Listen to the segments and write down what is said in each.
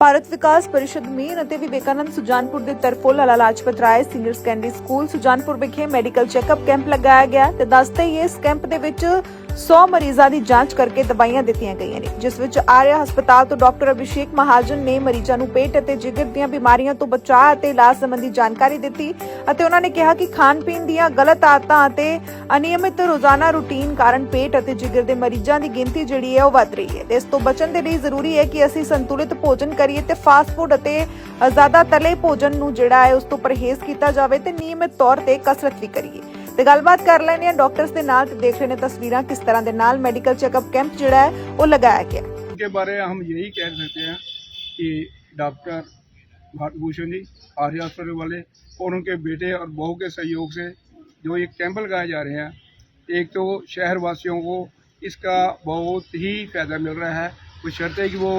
ਭਾਰਤ ਵਿਕਾਸ ਪਰਿਸ਼ਦ ਮੇਨ ਅਤੇ ਵਿਵੇਕਾਨੰਦ ਸੁਜਾਨਪੁਰ ਦੇ ਤਰਫੋਂ Lala Lajpat Rai senior secondary school Sujanpur ਵਿਖੇ ਮੈਡੀਕਲ ਚੈੱਕਅਪ ਕੈਂਪ ਲਗਾਇਆ ਗਿਆ ਤੇ ਦੱਸਦੇ ਹੀ ਇਸ ਕੈਂਪ ਦੇ ਵਿੱਚ 100 ਮਰੀਜ਼ਾਂ ਦੀ ਜਾਂਚ ਕਰਕੇ ਦਵਾਈਆਂ ਦਿੱਤੀਆਂ ਗਈਆਂ ਨੇ, ਜਿਸ ਵਿੱਚ ਆਰਿਆ ਹਸਪਤਾਲ ਤੋਂ ਡਾਕਟਰ ਅਭਿਸ਼ੇਕ ਮਹਾਜਨ ਨੇ ਮਰੀਜ਼ਾਂ ਨੂੰ ਪੇਟ ਅਤੇ ਜਿਗਰ ਦੀਆਂ ਬਿਮਾਰੀਆਂ ਤੋਂ ਬਚਾਅ ਅਤੇ ਇਲਾਜ ਸੰਬੰਧੀ ਜਾਣਕਾਰੀ ਦਿੱਤੀ ਅਤੇ ਉਹਨਾਂ ਨੇ ਕਿਹਾ ਕਿ ਖਾਣ ਪੀਣ ਦੀਆਂ ਗਲਤ ਆਦਤਾਂ ਅਤੇ ਅਨਿਯਮਿਤ ਰੋਜ਼ਾਨਾ ਰੁਟੀਨ ਕਾਰਨ ਪੇਟ ਅਤੇ ਜਿਗਰ ਦੇ ਮਰੀਜ਼ਾਂ ਦੀ ਗਿਣਤੀ ਜਿਹੜੀ ਹੈ ਉਹ ਵੱਧ ਰਹੀ ਹੈ। ਤੇ ਇਸ ਤੋਂ ਬਚਣ ਦੇ ਲਈ ਜ਼ਰੂਰੀ ਹੈ ਕਿ ਅਸੀਂ ਸੰਤੁਲਿਤ ਭੋਜਨ ਕਰੀਏ ਤੇ ਫਾਸਟ ਫੂਡ ਅਤੇ ਜ਼ਿਆਦਾ ਤਲੇ ਭੋਜਨ ਨੂੰ ਜਿਹੜਾ ਹੈ ਉਸ ਤੋਂ ਪਰਹੇਜ਼ ਕੀਤਾ ਜਾਵੇ ਤੇ ਨਿਯਮਿਤ ਤੌਰ ਤੇ ਕਸਰਤ ਵੀ ਕਰੀਏ। ਤੇ ਗੱਲਬਾਤ ਕਰ ਲੈਣੇ ਆ ਡਾਕਟਰਸ ਦੇ ਨਾਲ ਤੇ ਦੇਖ ਰਹੇ ਨੇ ਤਸਵੀਰਾਂ ਕਿਸ ਤਰ੍ਹਾਂ ਦੇ ਨਾਲ ਮੈਡੀਕਲ ਚੈੱਕਅਪ ਕੈਂਪ ਜਿਹੜਾ ਹੈ ਉਹ ਲਗਾਇਆ ਗਿਆ के बारे में हम यही कह सकते हैं कि डॉक्टर भारतभूषण जी आर्य हॉस्पिटल वाले और उनके बेटे और बहू के सहयोग से जो ये कैंप लगाए जा रहे हैं एक तो शहर वासियों को इसका बहुत ही फ़ायदा मिल रहा है कुछ शर्त है कि वो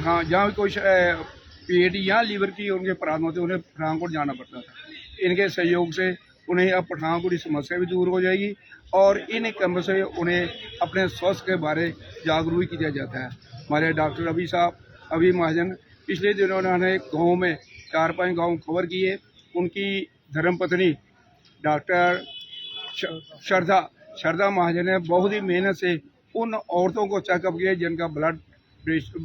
हाँ जहाँ भी कोई श- अ, पेट या लीवर की उनके प्राण होते उन्हें पठानकोट जाना पड़ता था इनके सहयोग से उन्हें अब पठानकोट की समस्या भी दूर हो जाएगी और इन कैंप से उन्हें अपने स्वास्थ्य के बारे जागरूक किया जाता है। हमारे डॉक्टर अभी साहब अभी महाजन पिछले दिनों उन्होंने गाँव में चार पाँच गाँव कवर किए। उनकी धर्मपत्नी डॉक्टर श्रद्धा श्रद्धा महाजन ने बहुत ही मेहनत से उन औरतों को चेकअप किया जिनका ब्लड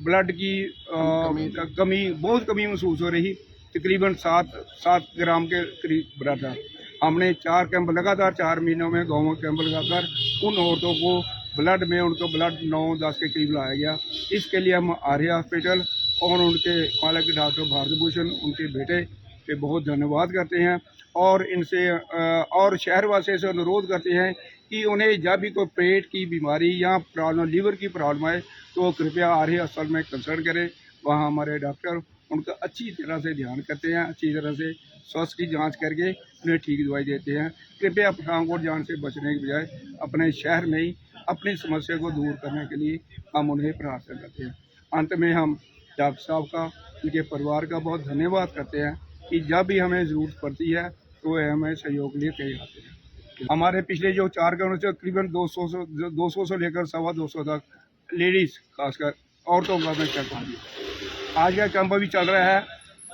ब्लड की अ, कमी बहुत कमी महसूस हो रही। तकरीबन सात सात ग्राम के करीब ब्लड था। हमने चार कैंप लगातार, चार महीनों में गाँव में कैंप लगाकर उन औरतों को ब्लड में, उनको ब्लड नौ, दस के करीब लाया गया। इसके लिए हम आर्य हॉस्पिटल और उनके मालिक डॉक्टर भारत भूषण उनके बेटे पे बहुत धन्यवाद करते हैं। और इनसे और शहरवासियों से अनुरोध करते हैं कि उन्हें जब भी कोई पेट की बीमारी या प्रॉब्लम लीवर की प्रॉब्लम आए तो कृपया आर्य अस्पताल में कंसल्ट करें। वहाँ हमारे डॉक्टर उनका अच्छी तरह से ध्यान करते हैं, अच्छी तरह से स्वास्थ्य की जाँच करके उन्हें ठीक दवाई देते हैं। कृपया पठानकोट जाने से बचने के बजाय अपने शहर में ही, अपनी समस्या को दूर करने के लिए हम उन्हें प्रार्थना करते हैं। अंत में हम डॉक्टर साहब का, उनके परिवार का बहुत धन्यवाद करते हैं कि जब भी हमें ज़रूरत पड़ती है तो वे हमें सहयोग के लिए तैयार आते हैं। हमारे पिछले जो चार गाँव से तकरीबन दो सौ दो सौ से लेकर सवा दो सौ तक लेडीज़, खासकर औरतों का मैं कैंप दिया आज का कैंप अभी चल रहा है।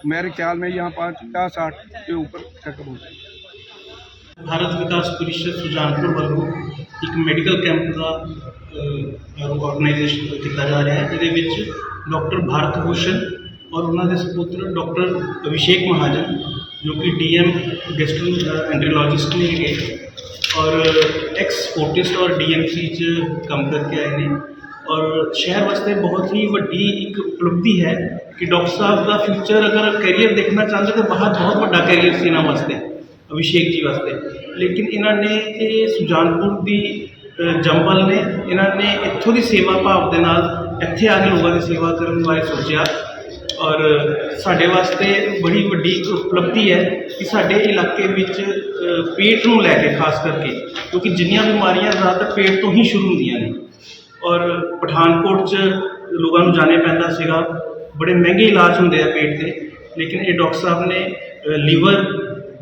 मेरे ख्याल में यहाँ पचास साठ के ऊपर चेकअप हो जाए भारत विकास परिषद सुजानपुर वालों एक मेडिकल कैंप का ऑर्गेनाइजेशन किया जा रहा है। ये डॉक्टर भारत भूषण और उन्होंने सपुत्र डॉक्टर अभिषेक महाजन, जो कि डीएम गेस्ट एंड्रोलॉजिस्ट ने और एक्स फोर्टिस्ट और डीएमसी च कम करके आए हैं। ਔਰ ਸ਼ਹਿਰ ਵਾਸਤੇ ਬਹੁਤ ਹੀ ਵੱਡੀ ਇੱਕ ਉਪਲਬਧੀ ਹੈ ਕਿ ਡਾਕਟਰ ਸਾਹਿਬ ਦਾ ਫਿਊਚਰ ਅਗਰ ਕੈਰੀਅਰ ਦੇਖਣਾ ਚਾਹੁੰਦੇ ਤਾਂ ਬਾਹਰ ਬਹੁਤ ਵੱਡਾ ਕੈਰੀਅਰ ਸੀ ਇਹਨਾਂ ਵਾਸਤੇ, ਅਭਿਸ਼ੇਕ ਜੀ ਵਾਸਤੇ। ਲੇਕਿਨ ਇਹਨਾਂ ਨੇ ਇਹ ਸੁਜਾਨਪੁਰ ਦੀ ਜੰਬਲ ਨੇ, ਇਹਨਾਂ ਨੇ ਇੱਥੋਂ ਦੀ ਸੇਵਾ ਭਾਵ ਦੇ ਨਾਲ ਇੱਥੇ ਆ ਕੇ ਲੋਕਾਂ ਦੀ ਸੇਵਾ ਕਰਨ ਬਾਰੇ ਸੋਚਿਆ। ਔਰ ਸਾਡੇ ਵਾਸਤੇ ਬੜੀ ਵੱਡੀ ਉਪਲਬਧੀ ਹੈ ਕਿ ਸਾਡੇ ਇਲਾਕੇ ਵਿੱਚ ਪੇਟ ਨੂੰ ਲੈ ਕੇ ਖਾਸ ਕਰਕੇ, ਕਿਉਂਕਿ ਜਿੰਨੀਆਂ ਬਿਮਾਰੀਆਂ ਜ਼ਿਆਦਾਤਰ ਪੇਟ ਤੋਂ ਹੀ ਸ਼ੁਰੂ ਹੁੰਦੀਆਂ ਔਰ ਪਠਾਨਕੋਟ 'ਚ ਲੋਕਾਂ ਨੂੰ ਜਾਣੇ ਪੈਂਦਾ ਸੀਗਾ। ਬੜੇ ਮਹਿੰਗੇ ਇਲਾਜ ਹੁੰਦੇ ਆ ਪੇਟ ਦੇ, ਲੇਕਿਨ ਇਹ ਡਾਕਟਰ ਸਾਹਿਬ ਨੇ ਲੀਵਰ,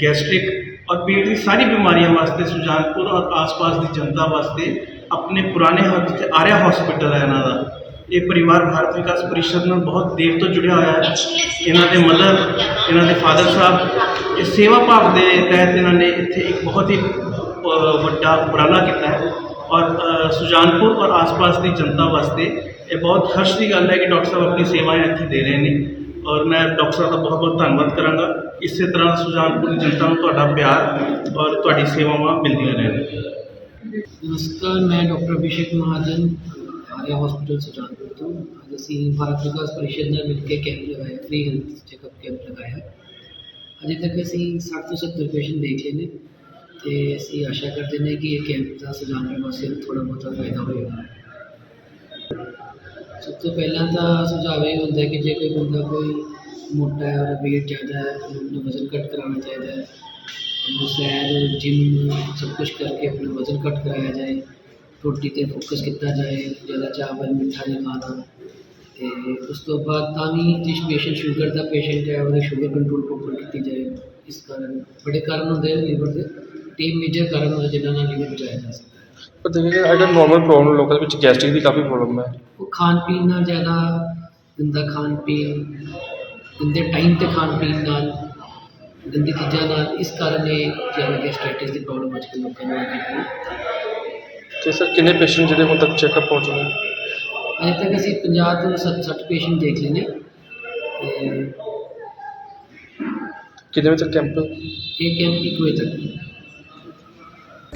ਗੈਸਟ੍ਰਿਕ ਔਰ ਪੇਟ ਦੀ ਸਾਰੀ ਬਿਮਾਰੀਆਂ ਵਾਸਤੇ ਸੁਜਾਨਪੁਰ ਔਰ ਆਸ-ਪਾਸ ਦੀ ਜਨਤਾ ਵਾਸਤੇ ਆਪਣੇ ਪੁਰਾਣੇ ਹੱਥ ਤੇ ਆਰਿਆ ਹਸਪੀਟਲ ਹੈ ਇਹਨਾਂ ਦਾ। ਇਹ ਪਰਿਵਾਰ ਭਾਰਤ ਵਿਕਾਸ ਪਰਿਸ਼ਦ ਨਾਲ ਬਹੁਤ ਦੇਰ ਤੋਂ ਜੁੜਿਆ ਹੋਇਆ ਹੈ। ਇਹਨਾਂ ਦੇ ਮਦਰ ਇਹਨਾਂ ਦੇ ਫਾਦਰ ਸਾਹਿਬ, ਇਹ ਸੇਵਾ ਭਾਵ ਦੇ ਤਹਿਤ ਇਹਨਾਂ ਨੇ ਇੱਥੇ ਇੱਕ ਬਹੁਤ ਹੀ ਵੱਡਾ ਉਪਰਾਲਾ ਕੀਤਾ ਹੈ। और सुजानपुर और आस पास की जनता वास्ते ये बहुत हर्ष की गल है कि डॉक्टर साहब अपनी सेवाएँ इतने दे रहे हैं और मैं डॉक्टर साहब का बहुत बहुत धन्यवाद करा इस तरह सुजानपुर की जनता को तो प्यार और थोड़ी सेवावान मिलती रहन। नमस्कार, मैं डॉक्टर अभिषेक महाजन, आर्या हॉस्पिटल सुजानपुर तो। अब असी भारत विकास परिषद ने मिलकर कैंप लगाया, फ्री हेल्थ चेकअप कैंप लगाया। अजे तक असी सत्त तो सत्तर पेशेंट देख लेने तो असी आशा करते हैं कि कैंप का सुझाने बास्तै थोड़ा बहुत फ़ायदा होगा। सब तो पहला तो सुझाव यही होंगे कि जो कोई बंदा कोई मोटा है और वेट ज़्यादा है तो अपना वज़न घट कराना चाहिए। सैर जिम सब कुछ करके अपना वज़न घट कराया जाए। रोटी पर फोकस किया जाए, ज़्यादा चावल, मिठा नहीं खाना। उस तो बाद जिस पेशेंट शुगर का पेशेंट है ओह्दा शुगर कंट्रोल प्रॉपर की जाए। इस कारण, बड़े कारण होंगे लीवर के। ਤਿੰਨ ਮੇਜਰ ਕਾਰਨ ਹੁੰਦੇ ਜਿਨ੍ਹਾਂ ਨਾਲ ਲੀਵਰ ਬਚਾਇਆ ਜਾ ਸਕਦਾ। ਪਰ ਦੇਖਿਆ ਜਾਏ ਅਗਰ ਨਾਰਮਲ ਪ੍ਰੋਬਲਮ ਲੋਕਾਂ ਦੇ ਵਿੱਚ ਗੈਸਟ੍ਰਿਕ ਦੀ ਕਾਫੀ ਪ੍ਰੋਬਲਮ ਹੈ। ਉਹ ਖਾਣ ਪੀਣ ਨਾਲ ਜ਼ਿਆਦਾ ਗੰਦਾ ਖਾਣ ਪੀਣ ਗੰਦੇ ਟਾਈਮ ਤੇ ਖਾਣ ਪੀਣ ਨਾਲ ਗੰਦੀ ਚੀਜ਼ਾਂ ਨਾਲ ਇਸ ਕਾਰਨ ਇਹ ਜ਼ਿਆਦਾ ਗੈਸਟ੍ਰਾਈਟਿਸ ਦੀ ਪ੍ਰੋਬਲਮ ਅੱਜ ਕੱਲ੍ਹ ਲੋਕਾਂ ਨੂੰ ਹੈ। ਤੇ ਸਰ ਕਿੰਨੇ ਪੇਸ਼ੈਂਟ ਜਿਹੜੇ ਹੁਣ ਤੱਕ ਚੈੱਕਅਪ ਪਹੁੰਚ ਨੇ ਅਜੇ ਤੱਕ ਅਸੀਂ 50 ਤੋਂ 60 ਪੇਸ਼ੈਂਟ ਦੇਖ ਲਏ ਨੇ। ਤੇ ਤੱਕ ਕੈਂਪ ਇਹ ਕੈਂਪ ਇੱਕ ਵਜੇ ਤੱਕ।